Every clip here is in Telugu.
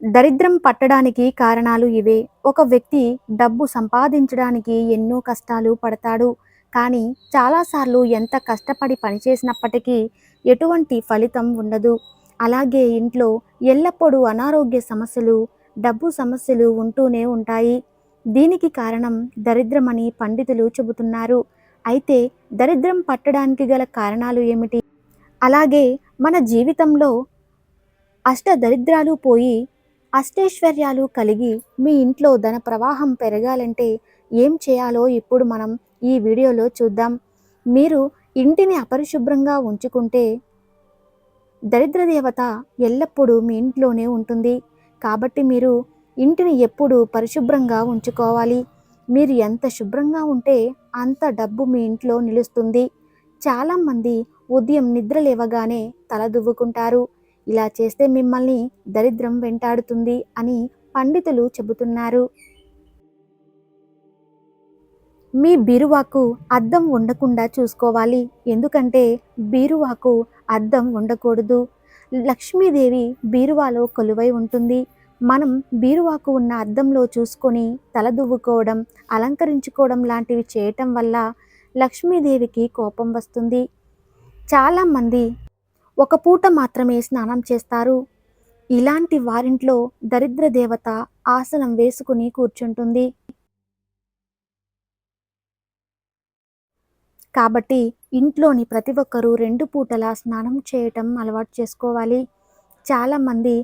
దరిద్రం పట్టడానికి కారణాలు ఇవే. ఒక వ్యక్తి డబ్బు సంపాదించడానికి ఎన్నో కష్టాలు పడతాడు. కానీ చాలాసార్లు ఎంత కష్టపడి పనిచేసినప్పటికీ ఎటువంటి ఫలితం ఉండదు. అలాగే ఇంట్లో ఎల్లప్పుడూ అనారోగ్య సమస్యలు డబ్బు సమస్యలు ఉంటూనే ఉంటాయి. దీనికి కారణం దరిద్రమని పండితులు చెబుతున్నారు. అయితే దరిద్రం పట్టడానికి గల కారణాలు ఏమిటి? అలాగే మన జీవితంలో అష్ట దరిద్రాలు పోయి అష్టైశ్వర్యాలు కలిగి మీ ఇంట్లో ధన ప్రవాహం పెరగాలంటే ఏం చేయాలో ఇప్పుడు మనం ఈ వీడియోలో చూద్దాం. మీరు ఇంటిని అపరిశుభ్రంగా ఉంచుకుంటే దరిద్ర దేవత ఎల్లప్పుడూ మీ ఇంట్లోనే ఉంటుంది. కాబట్టి మీరు ఇంటిని ఎప్పుడు పరిశుభ్రంగా ఉంచుకోవాలి. మీరు ఎంత శుభ్రంగా ఉంటే అంత డబ్బు మీ ఇంట్లో నిలుస్తుంది. చాలామంది ఉదయం నిద్ర లేవగానే తల దువ్వుకుంటారు ఇలా చేస్తే మిమ్మల్ని దరిద్రం వెంటాడుతుంది అని పండితులు చెబుతున్నారు. మీ బీరువాకు అద్దం ఉండకుండా చూసుకోవాలి. ఎందుకంటే బీరువాకు అద్దం ఉండకూడదు. లక్ష్మీదేవి బీరువాలో కొలువై ఉంటుంది. మనం బీరువాకు ఉన్న అద్దంలో చూసుకొని తలదువ్వుకోవడం అలంకరించుకోవడం లాంటివి చేయటం వల్ల లక్ష్మీదేవికి కోపం వస్తుంది. చాలామంది ఒక పూట మాత్రమే స్నానం చేస్తారు. ఇలాంటి వారింట్లో దరిద్ర దేవత ఆసనం వేసుకుని కూర్చుంటుంది. కాబట్టి ఇంట్లోని ప్రతి ఒక్కరూ రెండు పూటలా స్నానం చేయటం అలవాటు చేసుకోవాలి. చాలామంది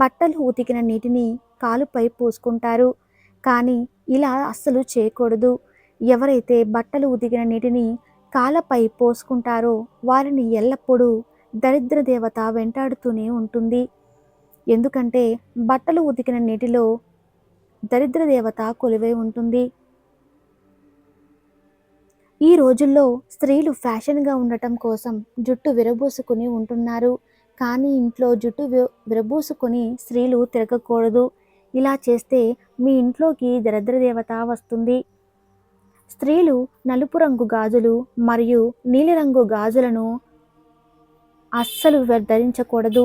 బట్టలు ఉతికిన నీటిని కాలుపై పూసుకుంటారు. కానీ ఇలా అస్సలు చేయకూడదు. ఎవరైతే బట్టలు ఉతికిన నీటిని కాలపై పోసుకుంటారో వారిని ఎల్లప్పుడూ దరిద్ర దేవత వెంటాడుతూనే ఉంటుంది. ఎందుకంటే బట్టలు ఉతికిన నీటిలో దరిద్ర దేవత కొలువై ఉంటుంది. ఈ రోజుల్లో స్త్రీలు ఫ్యాషన్గా ఉండటం కోసం జుట్టు విరబూసుకుని ఉంటున్నారు. కానీ ఇంట్లో జుట్టు విరబూసుకొని స్త్రీలు తిరగకూడదు. ఇలా చేస్తే మీ ఇంట్లోకి దరిద్ర దేవత వస్తుంది. స్త్రీలు నలుపు రంగు గాజులు మరియు నీలిరంగు గాజులను అస్సలు ధరించకూడదు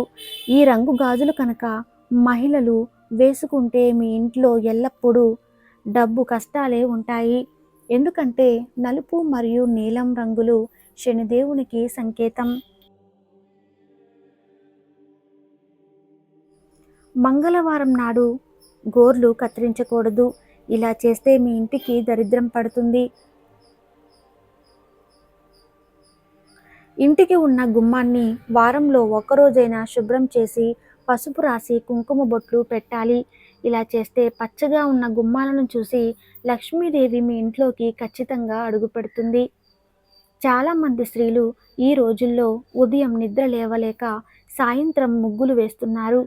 ఈ రంగు గాజులు కనుక మహిళలు వేసుకుంటే మీ ఇంట్లో ఎల్లప్పుడూ డబ్బు కష్టాలే ఉంటాయి. ఎందుకంటే నలుపు మరియు నీలం రంగులు శనిదేవునికి సంకేతం. మంగళవారం నాడు గోర్లు కత్తిరించకూడదు. ఇలా చేస్తే మీ ఇంటికి దరిద్రం పడుతుంది. ఇంటికి ఉన్న గుమ్మాన్ని వారంలో ఒక్కరోజైనా శుభ్రం చేసి పసుపు రాసి కుంకుమ బొట్లు పెట్టాలి. ఇలా చేస్తే పచ్చగా ఉన్న గుమ్మాలను చూసి లక్ష్మీదేవి మీ ఇంట్లోకి ఖచ్చితంగా అడుగుపెడుతుంది. చాలామంది స్త్రీలు ఈ రోజుల్లో ఉదయం నిద్ర లేవలేక సాయంత్రం ముగ్గులు వేస్తున్నారు.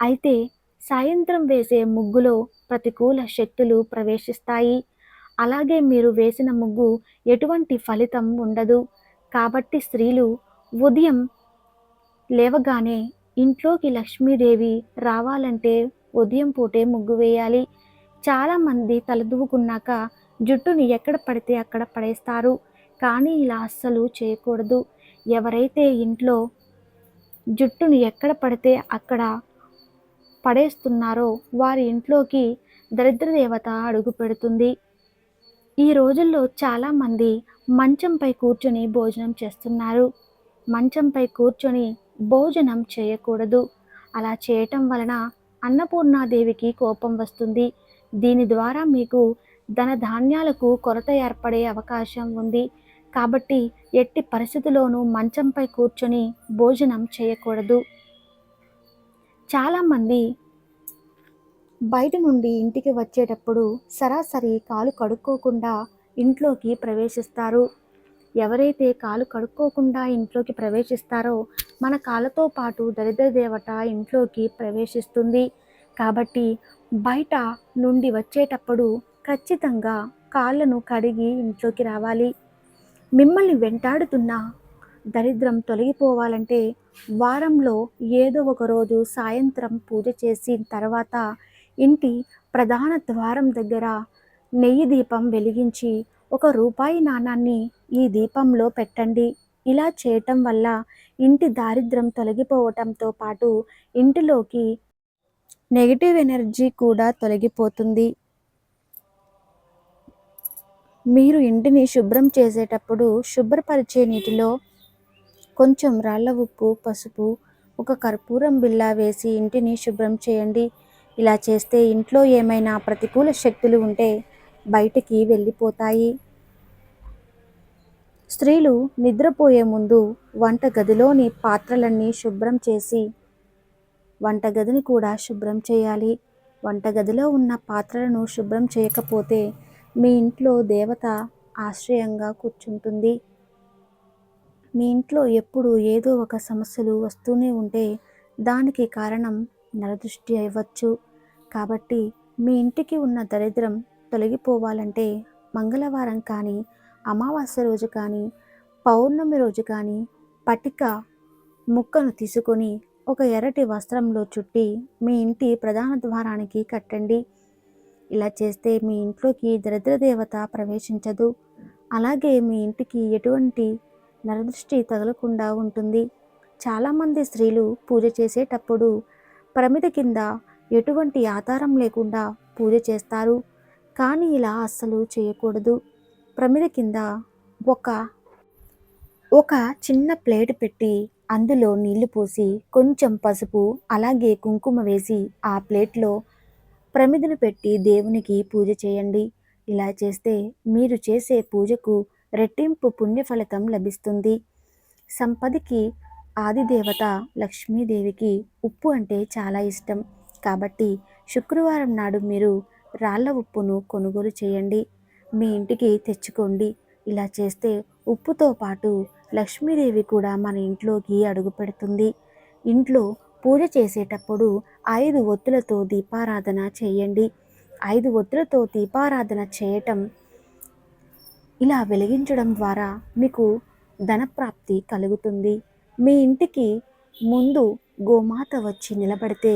అయితే సాయంత్రం వేసే ముగ్గులో ప్రతికూల శక్తులు ప్రవేశిస్తాయి. అలాగే మీరు వేసిన ముగ్గు ఎటువంటి ఫలితం ఉండదు. కాబట్టి స్త్రీలు ఉదయం లేవగానే ఇంట్లోకి లక్ష్మీదేవి రావాలంటే ఉదయం పూటే ముగ్గు వేయాలి. చాలామంది తలదువ్వుకున్నాక జుట్టుని ఎక్కడ పడితే అక్కడ పడేస్తారు. కానీ ఇలా అస్సలు చేయకూడదు. ఎవరైతే ఇంట్లో జుట్టును ఎక్కడ పడితే అక్కడ పడేస్తున్నారో వారి ఇంట్లోకి దరిద్ర దేవత అడుగు పెడుతుంది. ఈ రోజుల్లో చాలామంది మంచంపై కూర్చొని భోజనం చేస్తున్నారు. మంచంపై కూర్చొని భోజనం చేయకూడదు. అలా చేయటం వలన అన్నపూర్ణాదేవికి కోపం వస్తుంది. దీని ద్వారా మీకు ధన ధాన్యాలకు కొరత ఏర్పడే అవకాశం ఉంది. కాబట్టి ఎట్టి పరిస్థితుల్లోనూ మంచంపై కూర్చొని భోజనం చేయకూడదు. చాలామంది బయట నుండి ఇంటికి వచ్చేటప్పుడు సరాసరి కాలు కడుక్కోకుండా ఇంట్లోకి ప్రవేశిస్తారు. ఎవరైతే కాలు కడుక్కోకుండా ఇంట్లోకి ప్రవేశిస్తారో మన కాళ్ళతో పాటు దరిద్ర దేవత ఇంట్లోకి ప్రవేశిస్తుంది. కాబట్టి బయట నుండి వచ్చేటప్పుడు ఖచ్చితంగా కాళ్ళను కడిగి ఇంట్లోకి రావాలి. మిమ్మల్ని వెంటాడుతున్న దరిద్రం తొలగిపోవాలంటే వారంలో ఏదో ఒక రోజు సాయంత్రం పూజ చేసిన తర్వాత ఇంటి ప్రధాన ద్వారం దగ్గర నెయ్యి దీపం వెలిగించి ఒక రూపాయి నాణాన్ని ఈ దీపంలో పెట్టండి. ఇలా చేయటం వల్ల ఇంటి దారిద్రం తొలగిపోవటంతో పాటు ఇంటిలోకి నెగిటివ్ ఎనర్జీ కూడా తొలగిపోతుంది. మీరు ఇంటిని శుభ్రం చేసేటప్పుడు శుభ్రపరిచే నీటిలో కొంచెం రాళ్ళ ఉప్పు పసుపు ఒక కర్పూరం బిల్లా వేసి ఇంటిని శుభ్రం చేయండి. ఇలా చేస్తే ఇంట్లో ఏమైనా ప్రతికూల శక్తులు ఉంటే బయటికి వెళ్ళిపోతాయి. స్త్రీలు నిద్రపోయే ముందు వంట గదిలోని పాత్రలన్నీ శుభ్రం చేసి వంటగదిని కూడా శుభ్రం చేయాలి. వంటగదిలో ఉన్న పాత్రలను శుభ్రం చేయకపోతే మీ ఇంట్లో దేవత ఆశ్రయంగా కూర్చుంటుంది. మీ ఇంట్లో ఎప్పుడు ఏదో ఒక సమస్యలు వస్తూనే ఉంటే దానికి కారణం నరదృష్టి అవ్వచ్చు కాబట్టి మీ ఇంటికి ఉన్న దరిద్రం తొలగిపోవాలంటే మంగళవారం కానీ అమావాస్య రోజు కానీ పౌర్ణమి రోజు కానీ పటిక ముక్కను తీసుకొని ఒక ఎర్రటి వస్త్రంలో చుట్టి మీ ఇంటి ప్రధాన ద్వారానికి కట్టండి. ఇలా చేస్తే మీ ఇంట్లోకి దరిద్ర దేవత ప్రవేశించదు. అలాగే మీ ఇంటికి ఎటువంటి నరదృష్టి తగలకుండా ఉంటుంది. చాలామంది స్త్రీలు పూజ చేసేటప్పుడు ప్రమిద కింద ఎటువంటి ఆధారం లేకుండా పూజ చేస్తారు. కానీ ఇలా అస్సలు చేయకూడదు. ప్రమిద కింద ఒక ఒక చిన్న ప్లేట్ పెట్టి అందులో నీళ్ళు పోసి కొంచెం పసుపు అలాగే కుంకుమ వేసి ఆ ప్లేట్లో ప్రమిదను పెట్టి దేవునికి పూజ చేయండి. ఇలా చేస్తే మీరు చేసే పూజకు రెట్టింపు పుణ్య ఫలితం లభిస్తుంది. సంపదకి ఆదిదేవత లక్ష్మీదేవికి ఉప్పు అంటే చాలా ఇష్టం. కాబట్టి శుక్రవారం నాడు మీరు రాళ్ళ ఉప్పును కొనుగోలు చేయండి. మీ ఇంటికి తెచ్చుకోండి. ఇలా చేస్తే ఉప్పుతో పాటు లక్ష్మీదేవి కూడా మన ఇంట్లోకి అడుగు పెడుతుంది. ఇంట్లో పూజ చేసేటప్పుడు ఐదు ఒత్తులతో దీపారాధన చేయండి. ఐదు ఒత్తులతో దీపారాధన చేయటం ఇలా వెలిగించడం ద్వారా మీకు ధనప్రాప్తి కలుగుతుంది. మీ ఇంటికి ముందు గోమాత వచ్చి నిలబడితే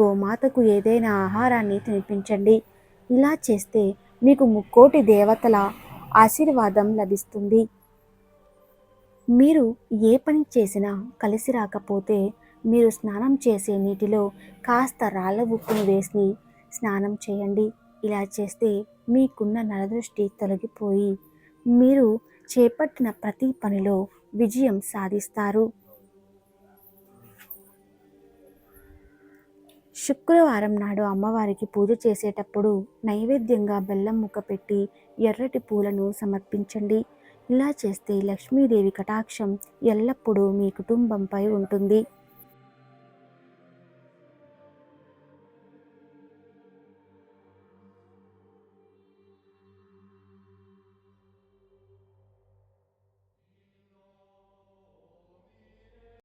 గోమాతకు ఏదైనా ఆహారాన్ని తినిపించండి. ఇలా చేస్తే మీకు ముక్కోటి దేవతల ఆశీర్వాదం లభిస్తుంది. మీరు ఏ పని చేసినా కలిసి రాకపోతే మీరు స్నానం చేసే నీటిలో కాస్త రాళ్ళ ఉప్పును వేసి స్నానం చేయండి. ఇలా చేస్తే మీకున్న నరదృష్టి తొలగిపోయి మీరు చేపట్టిన ప్రతి పనిలో విజయం సాధిస్తారు. శుక్రవారం నాడు అమ్మవారికి పూజ చేసేటప్పుడు నైవేద్యంగా బెల్లం ముక్క పెట్టి ఎర్రటి పూలను సమర్పించండి. ఇలా చేస్తే లక్ష్మీదేవి కటాక్షం ఎల్లప్పుడూ మీ కుటుంబంపై ఉంటుంది.